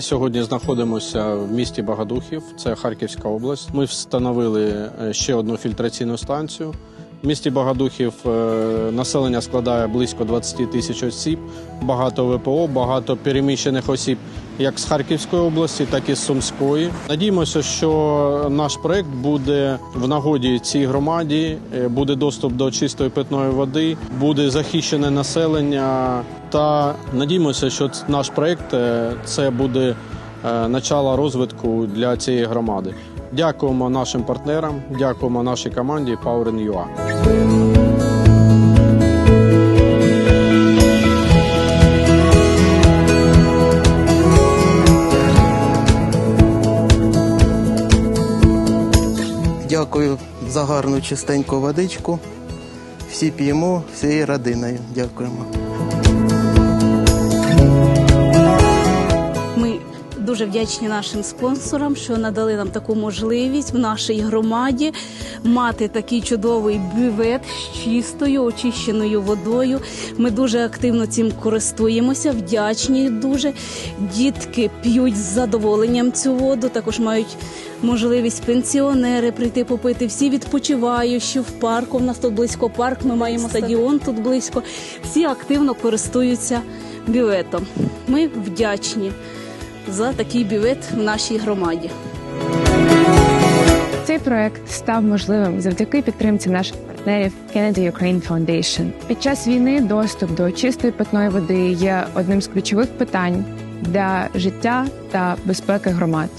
сьогодні знаходимося в місті Багадухів, це Харківська область. Ми встановили е, ще одну фільтраційну станцію. В місті Багадухів е, населення складає близько 20 тисяч осіб, багато ВПО, багато переміщених осіб як з Харківської області, так і з Сумської. Надіємося, що наш проект буде в нагоді цій громаді, е, буде доступ до чистої питної води, буде захищене населення. Та надіємося, що наш проект е, це буде начало розвитку для цієї громади. Дякуємо нашим партнерам, дякуємо нашій команді Power.ua. Дякую за гарну чистеньку водичку. Всі п'ємо всією родиною. Дякуємо. Дуже вдячні нашим спонсорам, що надали нам таку можливість в нашій громаді мати такий чудовий бювет з чистою, очищеною водою. Ми дуже активно цим користуємося, вдячні дуже. Дітки п'ють з задоволенням цю воду. Також мають можливість пенсіонери прийти попити. Всі відпочиваючі в парку. У нас тут близько парк. Ми маємо стадіон тут близько. Всі активно користуються бюветом. Ми вдячні за такий бювет в нашій громаді. Цей проект став можливим завдяки підтримці наших партнерів Kennedy Ukraine Foundation. Під час війни доступ до чистої питної води є одним з ключових питань для життя та безпеки громад.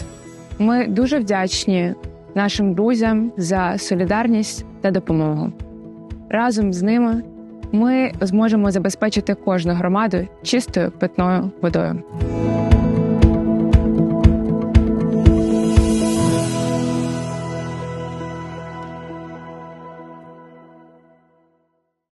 Ми дуже вдячні нашим друзям за солідарність та допомогу. Разом з ними ми зможемо забезпечити кожну громаду чистою питною водою.